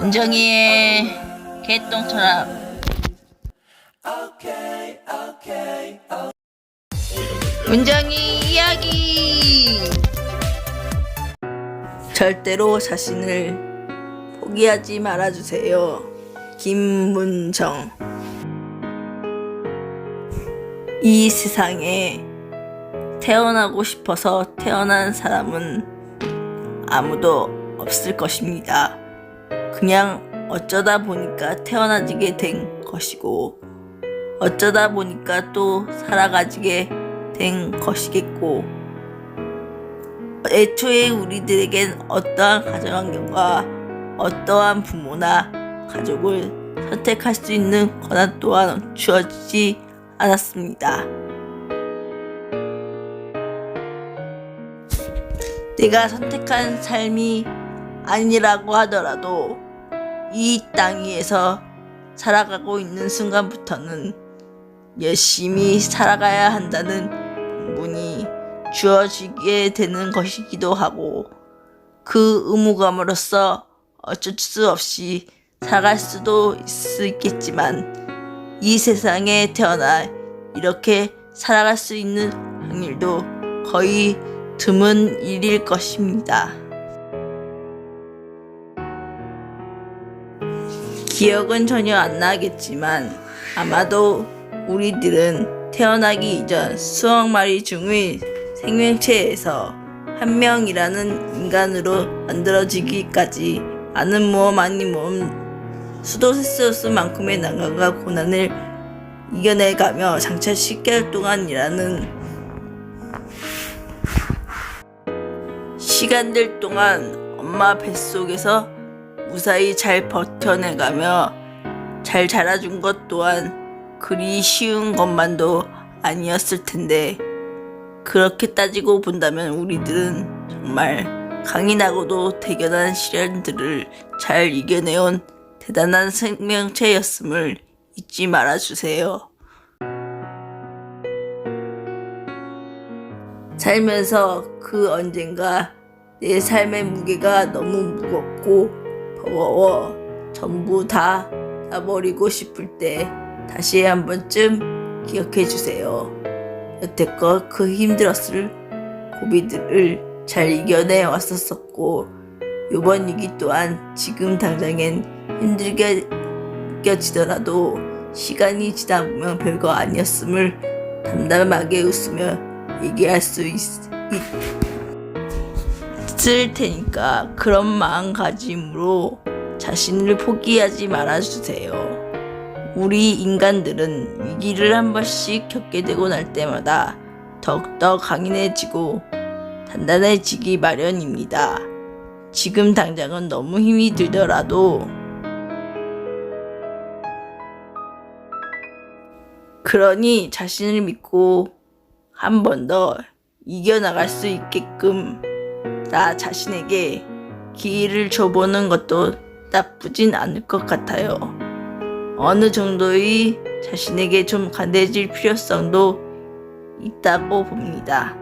은정이의 개똥 철학 은정이 이야기. 절대로 자신을 포기하지 말아주세요. 김문정. 이 세상에 태어나고 싶어서 태어난 사람은 아무도 없을 것입니다. 그냥 어쩌다 보니까 태어나지게 된 것이고, 어쩌다 보니까 또 살아가지게 된 것이겠고, 애초에 우리들에겐 어떠한 가정환경과 어떠한 부모나 가족을 선택할 수 있는 권한 또한 주어지지 않았습니다. 내가 선택한 삶이 아니라고 하더라도 이 땅 위에서 살아가고 있는 순간부터는 열심히 살아가야 한다는 본분이 주어지게 되는 것이기도 하고 그 의무감으로써 어쩔 수 없이 살아갈 수도 있겠지만 이 세상에 태어나 이렇게 살아갈 수 있는 확률도 거의 드문 일일 것입니다. 기억은 전혀 안 나겠지만 아마도 우리들은 태어나기 이전 수억 마리 중의 생명체에서 한 명이라는 인간으로 만들어지기까지 많은 모험 아닌 모험 수도 세스만큼의 난관과 고난을 이겨내가며 장차 10개월 동안이라는 시간들 동안 엄마 뱃속에서 무사히 잘 버텨내가며 잘 자라준 것 또한 그리 쉬운 것만도 아니었을 텐데 그렇게 따지고 본다면 우리들은 정말 강인하고도 대견한 시련들을 잘 이겨내온 대단한 생명체였음을 잊지 말아주세요. 살면서 그 언젠가 내 삶의 무게가 너무 무겁고 버거워 전부 다 놔버리고 싶을 때 다시 한 번쯤 기억해 주세요. 여태껏 그 힘들었을 고비들을 잘 이겨내 왔었었고 요번 위기 또한 지금 당장엔 힘들게 느껴지더라도 시간이 지나 보면 별거 아니었음을 담담하게 웃으며 얘기할 수 있, 있 을 테니까 그런 마음가짐으로 자신을 포기하지 말아주세요. 우리 인간들은 위기를 한 번씩 겪게 되고 날 때마다 더욱더 강인해지고 단단해지기 마련입니다. 지금 당장은 너무 힘이 들더라도 그러니 자신을 믿고 한 번 더 이겨나갈 수 있게끔 나 자신에게 기회를 줘보는 것도 나쁘진 않을 것 같아요. 어느 정도의 자신에게 좀 관대해질 필요성도 있다고 봅니다.